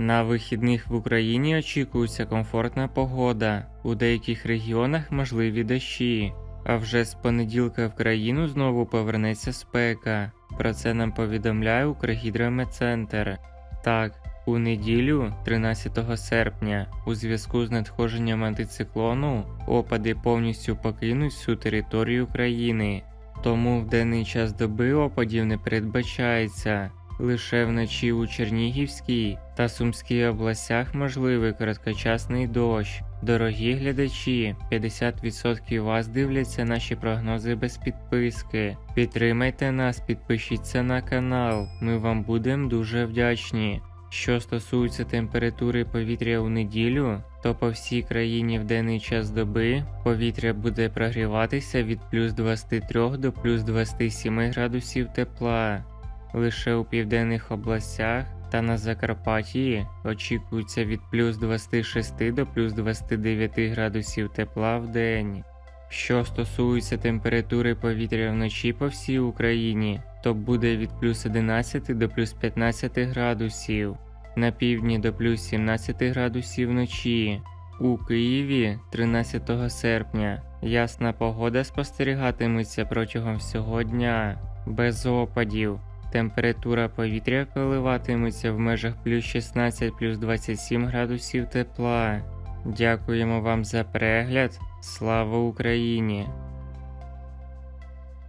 На вихідних в Україні очікується комфортна погода. У деяких регіонах можливі дощі. А вже з понеділка в країну знову повернеться спека. Про це нам повідомляє Укргідрометцентр. Так, у неділю, 13 серпня, у зв'язку з надходженням антициклону, опади повністю покинуть всю територію країни. Тому в денний час доби опадів не передбачається. Лише вночі у Чернігівській та Сумській областях можливий короткочасний дощ. Дорогі глядачі, 50% вас дивляться наші прогнози без підписки. Підтримайте нас, підпишіться на канал. Ми вам будемо дуже вдячні. Що стосується температури повітря у неділю, то по всій країні в денний час доби повітря буде прогріватися від плюс 23 до плюс 27 градусів тепла. Лише у південних областях та на Закарпатті очікується від плюс 26 до плюс 29 градусів тепла в день. Що стосується температури повітря вночі по всій Україні, то буде від плюс 11 до плюс 15 градусів, на півдні до плюс 17 градусів вночі. У Києві 13 серпня ясна погода спостерігатиметься протягом всього дня, без опадів. Температура повітря коливатиметься в межах плюс 16 плюс 27 градусів тепла. Дякуємо вам за перегляд. Слава Україні!